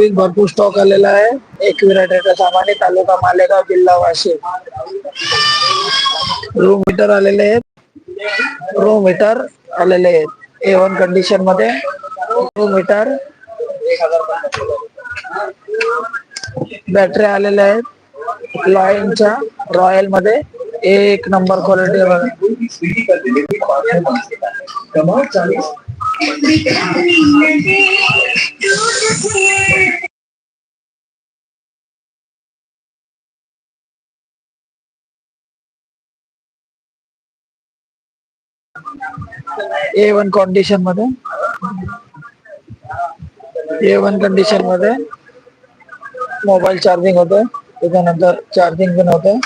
TV भरपूर stock आलेला आहे. एक विराटेचा सामान्य तालुका मालेगाव जिल्हा वाशिम. रूम मीटर आलेले आहेत. रूम हीटर आलेले आहेत. ए वन कंडिशनमध्ये. रूम मीटर बॅटरी आलेल्या आहेत. लॉयनच्या रॉयलमध्ये. एक नंबर क्वालिटी ए वन कंडिशनमध्ये. ए वन कंडिशनमध्ये मोबाईल चार्जिंग होते. त्याच्यानंतर चार्जिंग पण होते.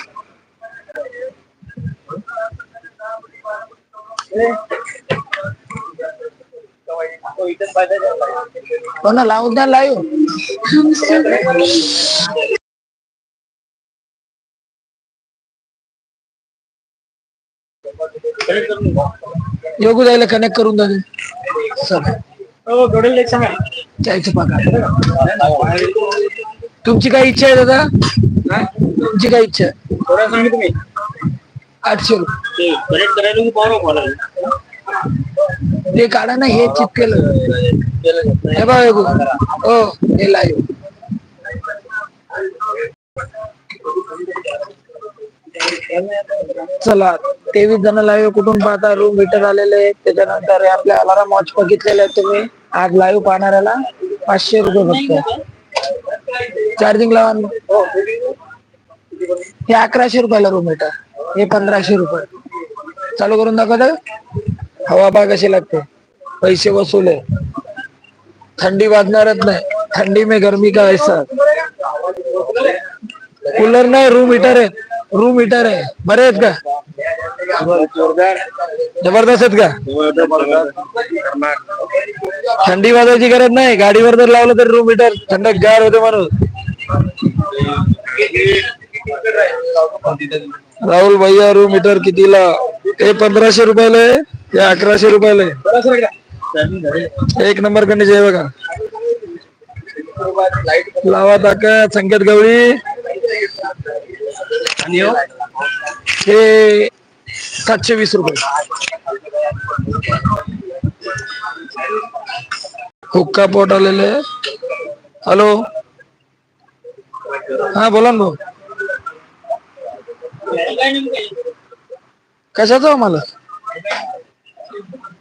हो ना लावून द्या लाईव्ह योगू जायला कनेक्ट करून द्या सर तुमची काय इच्छा आहे दादा? तुमची काय इच्छा आहे? आठशे रुपये. ते काढा ना हे चिपकेलं. हे हो हे लाईव्ह चला तेवीस जण लाईव्ह कुठून पाहता? रूम मीटर आलेले आहेत. त्याच्यानंतर आपले अलाराम वॉच बघितलेले आहेत तुम्ही. आज लाईव्ह पाहणाऱ्याला पाचशे रुपये फक्त. चार्जिंग लावा हो. हे. अकराशे रुपयाला रूम मीटर हे पंधराशे रुपये. चालू करून दाखवत हवा बा कशी लागते. पैसे वसूल आहे. थंडी वाजणारच नाही. थंडी में गर्मी का ऐसा कूलर नाही रूम हीटर आहे. रूम हीटर आहे. बरे आहेत का? जबरदस्त आहेत का? थंडी वाजायची गरज नाही. गाडीवर जर लावलं तर रूम हीटर थंड गार होते माणूस. राहुल भैया रूम हिटर कितीला? हे पंधराशे रुपयाला आहे. हे अकराशे रुपयाला आहे. एक नंबर कंडिशन आहे बघा. लावा ताकद संकेत गवळी. हे? सातशे वीस रुपये. हुक्का पोट आलेले. हॅलो? हा बोला ना भाऊ. कशाचं हो मला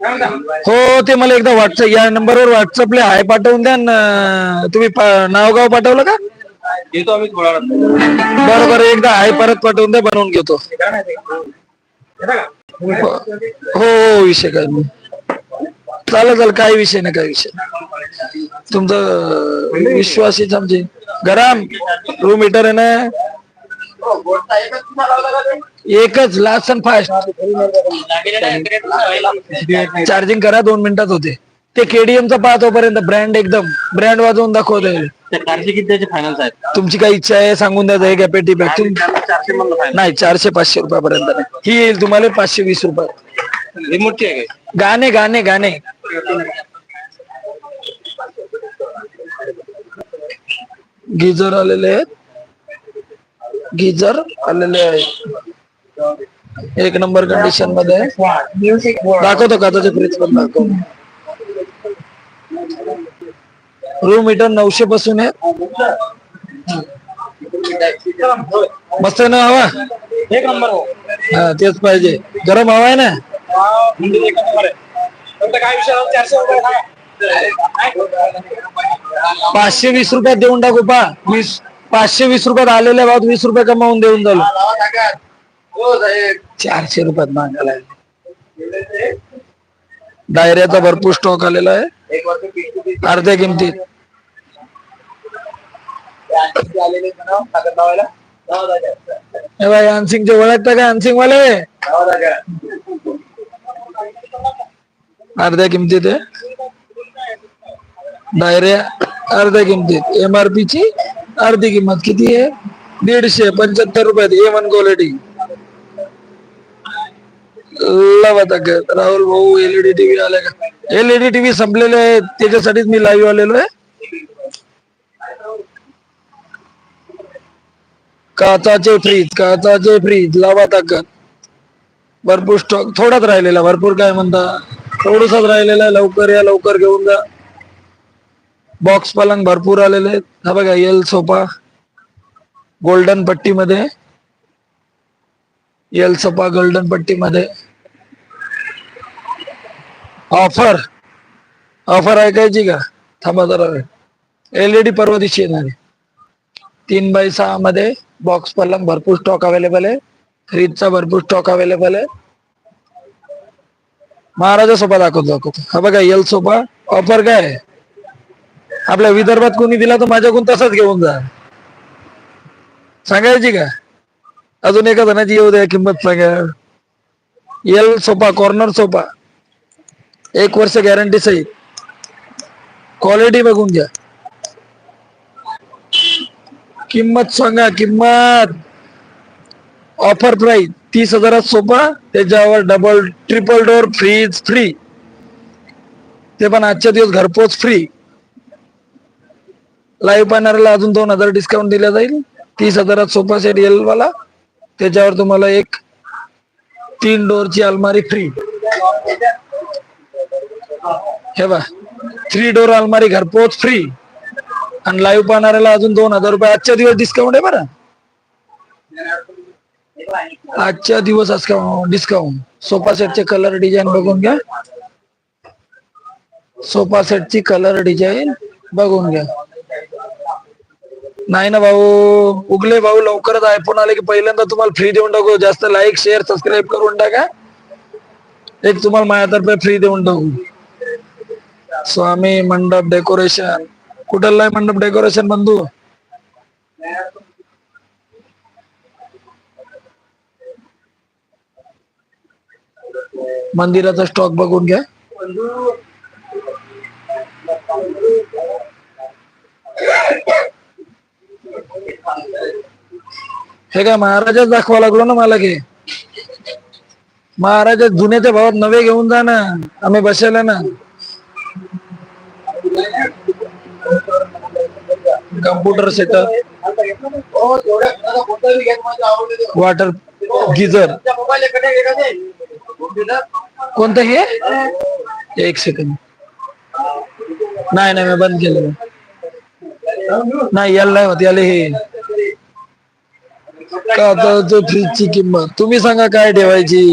हो ते मला एकदा व्हॉट्सअप या नंबरवर व्हॉट्सअपला हाय पाठवून द्या ना तुम्ही पा- नाव गाव पाठवलं का? येतो आम्ही थोडा बरं बरं एकदा हाय परत पाठवून द्या बनवून घेतो. हो हो विषय काय नाही. चालेल चालेल काही विषय नाही काही विषय नाही. तुमचं विश्वासीच आमचे. गरम. रूम मीटर आहे ना? एकच लास्ट अँड फास्ट चार्जिंग करा दोन मिनिटात होते. ते केडीएम चा पाहतो पर्यंत ब्रँड एकदम ब्रँड वाजवून दाखवतोय. चारशे किती त्याचे फायनल आहेत तुमची काय इच्छा आहे सांगून द्यायचं एक पॅटी बॅग नाही चारशे पाचशे रुपयापर्यंत ही येईल तुम्हाला पाचशे वीस रुपये. गाणे गाणे गाणे. गिझर आलेले आहेत. गिझर आलेले आहेत एक नंबर कंडिशनमध्ये. दाखवतो का त्याचे फ्रीज पण दाखवतो. रूम मीटर नऊशे पासून आहे. मस्त आहे ना हवा? एक नंबर हो. हा तेच पाहिजे. गरम हवा आहे ना? आहे. पाचशे वीस रुपयात देऊन टाकू पा. वीस पाचशे वीस रुपयात आलेल्या भावात वीस रुपये कमावून देऊन झालो चारशे रुपयात मागायला डायऱ्याचा भरपूर स्टॉक आलेला आहे. अर्ध्या किमतीत. हे बाई अनसिंगचे ओळखता का अनसिंग वाले अर्ध्या किमतीत आहे. डायऱ्या अर्ध्या किमतीत. एमआरपी ची? अर्धी किंमत किती आहे? दीडशे पंच्याहत्तर रुपयात ए वन क्वालिटी लावा राहुल भाऊ एलईडी टीव्ही आले का? एलईडी टीव्ही संपलेले आहेत. त्याच्यासाठीच मी लाईव्ह आलेलो आहे. काचाचे फ्रीज काचाचे फ्रीज. लावा ताकद भरपूर स्टॉक थोडाच राहिलेला. भरपूर काय म्हणता? थोडसाच राहिलेला लवकर या लवकर घेऊन जा. बॉक्स पलंग भरपूर आलेले आहेत. हा बघा एल सोफा गोल्डन पट्टीमध्ये. एल सोफा गोल्डन पट्टीमध्ये. ऑफर ऑफर ऐकायची का थांबा जरा. एलईडी परवा दिवशी येणार. आहे तीन बाय सहा मध्ये बॉक्स पलंग भरपूर स्टॉक अवेलेबल आहे. फ्रीजचा भरपूर स्टॉक अवेलेबल आहे. महाराजा सोफा दाखवतो दाखवतो. हा बघा एल सोफा ऑफर काय आहे? आपल्या विदर्भात कोणी दिला तर माझ्याकडून तसाच घेऊन जा. सांगायची का? अजून एका जणाची येऊ द्या किंमत सांगा. एल सोपा कॉर्नर सोपा. एक वर्ष गॅरंटी सहित. क्वालिटी बघून घ्या. किंमत सांगा किंमत. ऑफर प्राइस तीस हजारात सोपा त्याच्यावर double triple door fridge free ते पण आजच्या दिवस घरपोच फ्री लाईव्ह पाहणाऱ्याला अजून दोन हजार डिस्काउंट दिला जाईल. तीस हजारात सोफा सेट येईल वाला. त्याच्यावर तुम्हाला एक तीन डोअरची अलमारी फ्री हे बा थ्री डोर अलमारी घरपोच फ्री आणि लाईव्ह पाहणाऱ्याला अजून दोन हजार रुपये. आजच्या दिवस डिस्काउंट आहे बरं. आजच्या दिवस डिस्काउंट सोफा सेटचे कलर डिझाईन बघून घ्या. सोफा सेटची कलर डिझाईन बघून घ्या. नाही ना भाऊ. उगले भाऊ लवकरच आयफोन आले की पहिल्यांदा तुम्हाला फ्री देऊन टाकू. जास्त लाईक शेअर सबस्क्राईब करून टाका. एक तुम्हाला माझ्यातर्फे फ्री देऊन टाकू. स्वामी मंडप डेकोरेशन कुठला मंडप डेकोरेशन बंधू? मंदिराचा स्टॉक बघून घ्या. हे काय महाराजाच दाखवा लागलो ना मला की. महाराजा जुन्याच्या भावात नवे घेऊन जा ना आम्ही बसायला ना. कम्प्युटर सेटअप वॉटर गिझर कोणतं हे? एक सेकंड नाही नाही मी बंद केलं. नाही याला नाही होत याला हे. काचाचं फ्रीजची किंमत. तुम्ही सांगा काय ठेवायची?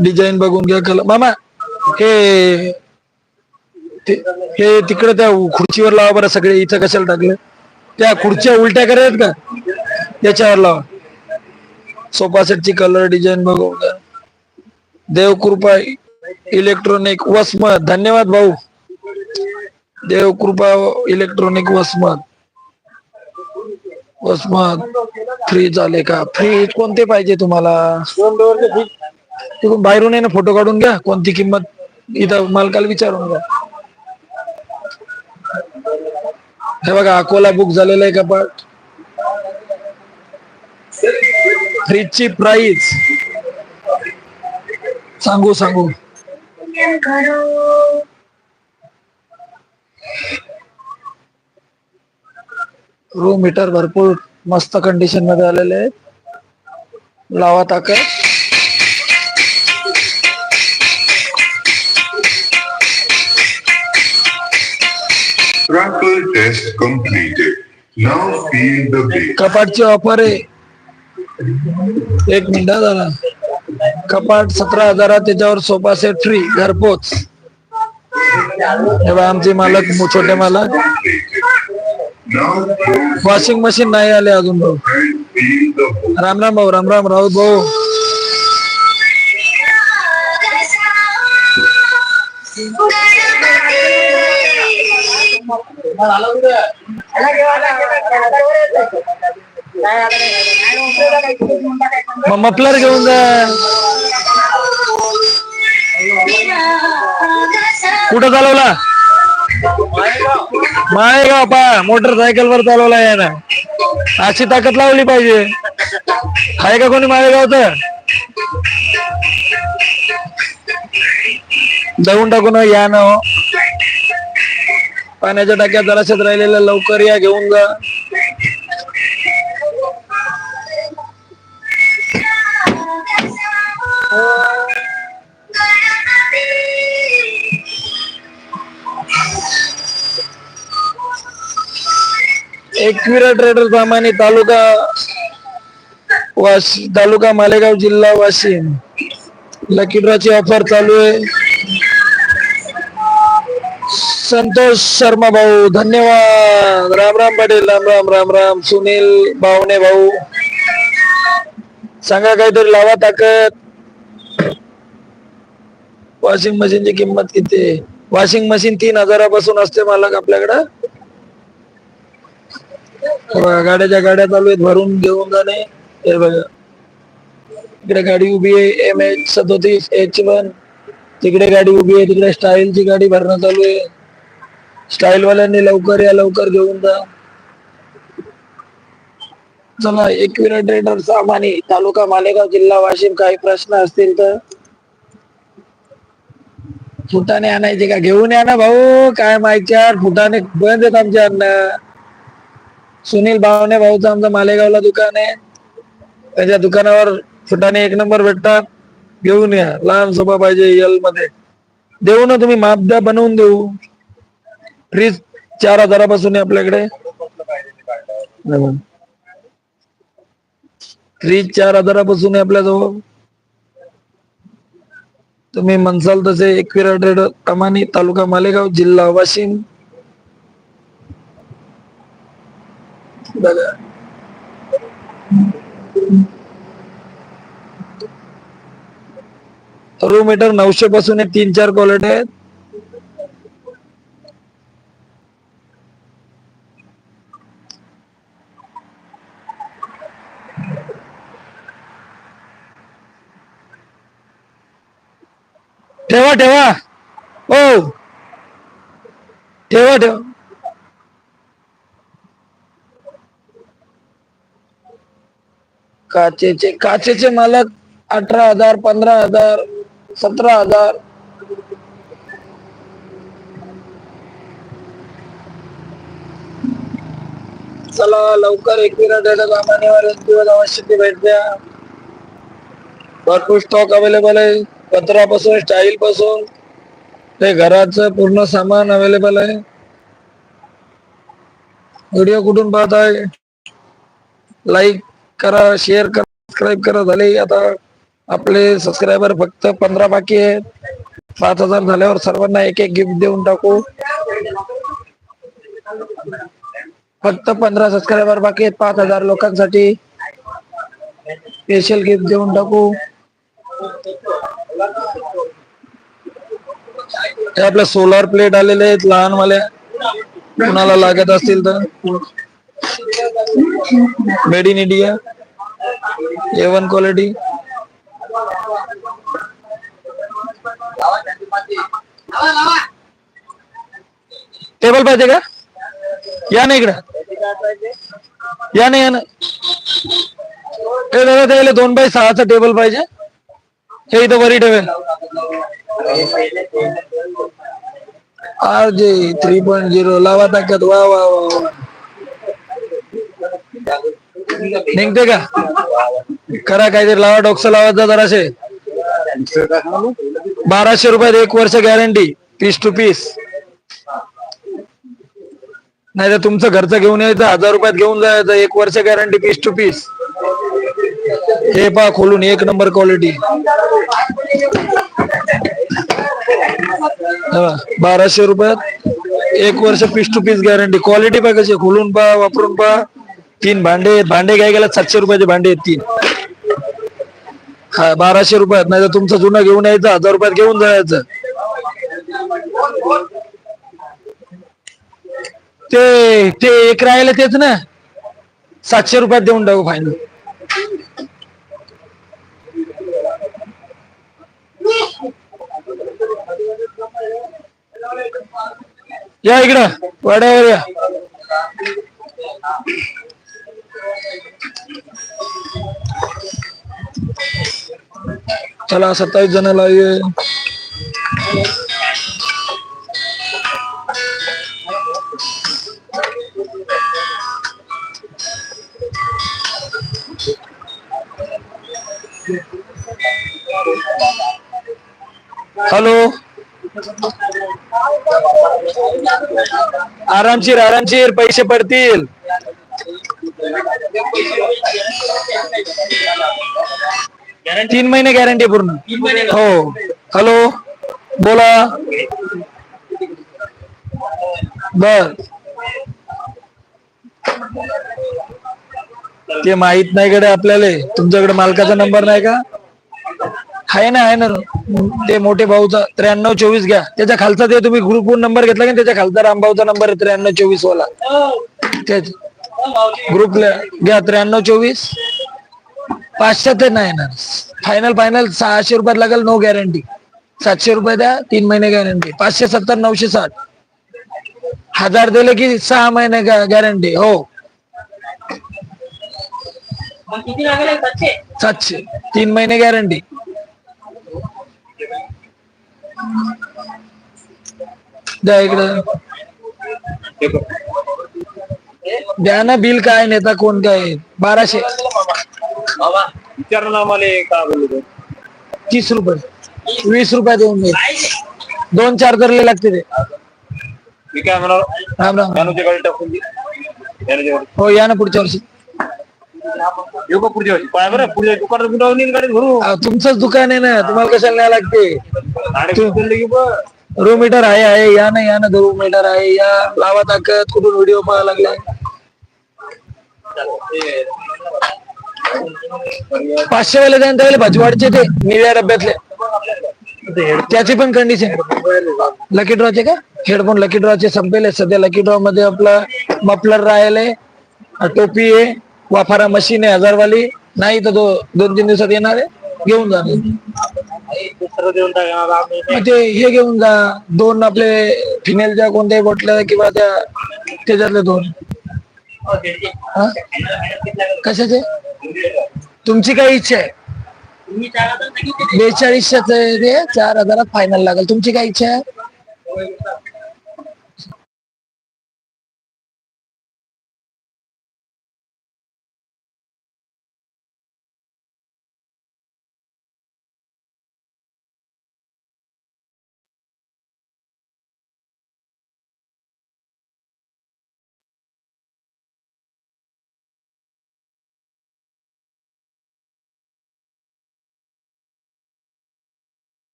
डिझाईन बघून घ्या कलर. मामा हे हे तिकडे त्या खुर्चीवर लावा बरं सगळे इथं कशाला टाकलं? त्या खुर्च्या उलट्या करायत का? त्याच्यावर लावा. सोफा सेटची कलर डिझाईन बघून घ्या. देवकृपा इलेक्ट्रॉनिक वसमत. धन्यवाद भाऊ. देव कृपा इलेक्ट्रॉनिक वसमत. वसमत. फ्रीज आले का? फ्रीज कोणते पाहिजे तुम्हाला? तिकडून बाहेरून आहे ना फोटो काढून घ्या. कोणती किंमत इथं मालकाला विचारून घ्या. हे बघा अकोला बुक झालेलं आहे का पाठ? फ्रीजची प्राइस सांगू सांगू. रूम हीटर भरपूर मस्त कंडिशनमध्ये आलेले आहेत. लावा ताकद. Tracker test completed. Now feel the bass. कपाटची ऑफर आहे. एक मिनिट झाला कपाट सतरा हजारात त्याच्यावर सोफा सेट फ्री घरपोच. हे आमचे मालक छोटे मालक. वॉशिंग मशीन नाही आले अजून भाऊ. राम राम भाऊ राम राम राऊत भाऊ. मग मफलर घेऊन जा. कुठं चालवला? माळेगाव पा मोटरसायकल वर चालवला यानं. अशी ताकद लावली पाहिजे. आहे का कोणी माळेगावच? जाऊन टाकू ना या ना हो. पाण्याच्या टाक्यात जराशात राहिलेल्या लवकर या घेऊन जा. एकविरा ट्रेडर प्रमाणे तालुका वाशी तालुका मालेगाव जिल्हा वाशिम लकी ड्रॉची ऑफर चालू आहे. संतोष शर्मा भाऊ धन्यवाद. राम राम पाटील राम राम राम राम. सुनील भावने भाऊ. सांगा काहीतरी लावा ताकद. वॉशिंग मशीनची किंमत किती? वॉशिंग मशीन तीन हजारापासून असते मालक आपल्याकडं. गाड्याच्या गाड्या चालू आहेत भरून घेऊन जाणे. हे बघा. इकडे गाडी उभी आहे एम एच सदोतीस एच वन तिकडे गाडी उभी आहे तिकडे स्टाईलची गाडी भरणं चालू आहे. स्टाईल वाल्यांनी लवकर या लवकर घेऊन जा. चला एकविरा ट्रेडर सामानी तालुका मालेगाव जिल्हा वाशिम काही प्रश्न असतील तर? फुटाने आणायचे का? घेऊन या ना भाऊ. काय माहिती फुटाने बंद आहेत आमच्या अन्न सुनील भावने भाऊचं आमचं मालेगावला दुकान आहे. त्याच्या दुकानावर फुटाने एक नंबर भेटतात घेऊन या. लहान सोपा पाहिजे यलमध्ये. देऊ ना तुम्ही माप द्या बनवून देऊ. फ्रीज चार हजारापासून आहे आपल्याकडे. फ्रीज चार हजारापासून आहे आपल्याजवळ. तुम्ही म्हणसाल तसे एकविरा ट्रेडर कमानी तालुका मालेगाव जिल्हा वाशिम. बघा रूम मीटर नऊशे पासून तीन चार क्वालिटी आहेत. ठेवा ठेवा. हो. ठेवा ठेवा. काचेचे काचेचे मालक अठरा हजार पंधरा हजार सतरा हजार. चला लवकर एकविरा डेटा एक दिवस आवश्यक भेट द्या. भरपूर स्टॉक अवेलेबल आहे. पत्रापासून स्टाईल पासून. ते घराचं पूर्ण सामान अवेलेबल आहे. व्हिडिओ कुठून पाहताय? लाईक करा शेअर करा सबस्क्राईब करा. झाले आता आपले सबस्क्रायबर फक्त पंधरा बाकी आहेत. पाच हजार झाल्यावर सर्वांना एक एक गिफ्ट देऊन टाकू. फक्त पंधरा सबस्क्रायबर बाकी आहेत पाच हजार लोकांसाठी. स्पेशल गिफ्ट देऊन टाकू. हे आपल्या सोलार प्लेट आलेले आहेत लहानवाल्या कुणाला लागत असतील तर. Made in India A one quality table पाहिजे का या ना इकडं। या ना या ना हे दादा त्याला दोन बाय सहाचा टेबल पाहिजे हे इथं वरी ठेवेल R J three point zero लावा ताकद वा वा वा वा. निघते का? करा काहीतरी लावा डोक्स लावायचा जराशे बाराशे रुपयात एक वर्ष गॅरंटी पीस टू पीस नाही तर तुमचं घरचं घेऊन यायचं हजार रुपयात घेऊन जायचं एक वर्ष गॅरंटी पीस टू पीस हे पा खोलून एक नंबर क्वालिटी बाराशे रुपयात एक वर्ष piece two piece guarantee quality पा कशी खोलून पा वापरून पा तीन भांडे भांडे काय गेला सातशे रुपयाचे भांडे आहेत तीन. हा बाराशे रुपयात नाही तर तुमचं जुनं घेऊन यायचं हजार रुपयात घेऊन जायचं. ते ते एक राहिलं तेच ना. सातशे रुपयात देऊन टाकू फायनल या इकडं वाड्यावर या. चला सत्तावीस जणाला ये हॅलो. आरामशीर आरामशीर पैसे पडतील. तीन महिने गॅरंटी पूर्ण. हो. हॅलो बोला. बर ते माहीत नाही कडे आपल्याला. तुमच्याकडे मालकाचा नंबर नाही का? आहे ना आहे ना. ते मोठे भाऊचा त्र्याण्णव चोवीस घ्या. त्याच्या खालचा ते तुम्ही ग्रुपवरून नंबर घेतला का त्याच्या खालचा रामभाऊचा नंबर आहे त्र्याण्णव चोवीस वाला. तेच ग्रुपला घ्या त्र्याण्णव चोवीस. पाचशे ते नाही येणार. फायनल फायनल सहाशे रुपयात लागेल नो गॅरंटी सातशे रुपये द्या तीन महिने गॅरंटी पाचशे सत्तर नऊशे साठ. हजार दिले की सहा महिने गॅरंटी हो. सातशे? तीन महिने गॅरंटी द्या इकडं. द्या ना बिल काय नेता कोण काय? बाराशे. विचार ना मला का बोललो तीस रुपये. वीस रुपये देऊन दे. दोन चार करले लागते ते. मी काय म्हणाल राम राम. ज्ञानूच्या गाडी टाकून दे. ज्ञानूच्या गाडी हो या ना पुढच्या वर्षी. येऊ का पुढच्या वर्षी? पाय बरं पुढच्या दुकानात कुठं नेईल गाडी भरू अहो, तुमचंच दुकान आहे ना तुम्हाला कशाला न्याय लागते? गाडी की रूम मीटर आहे आहे. या ना या ना रूम मीटर आहे. या लावा ताकद. कुठून व्हिडिओ पाहायला लागलाय पाचशे वाले त्यानंतर त्यावेळेला भाजीवाडचे ते निळ्या डब्यातले. त्याची पण कंडिशन लकी ड्रॉचे का? हेडफोन लकी ड्रॉचे संपेल. सध्या लकी ड्रॉ मध्ये आपला मफलर राहिले टोपी आहे. वाफारा मशीन आहे हजारवाली. नाही तर दो दोन तीन दिवसात येणार आहे. घेऊन जा दुसरं देऊन टाकणार आम्ही मग ते हे घेऊन जा. दोन आपले फिनेलच्या कोणत्याही बॉटल्या किंवा त्या त्याच्यातले दोन. हा? कशाचे? तुमची काय इच्छा आहे? तुम्ही सांगा तर नक्की बेचाळीसशेच आहे ते. चार हजारात फायनल लागेल. तुमची काय इच्छा आहे?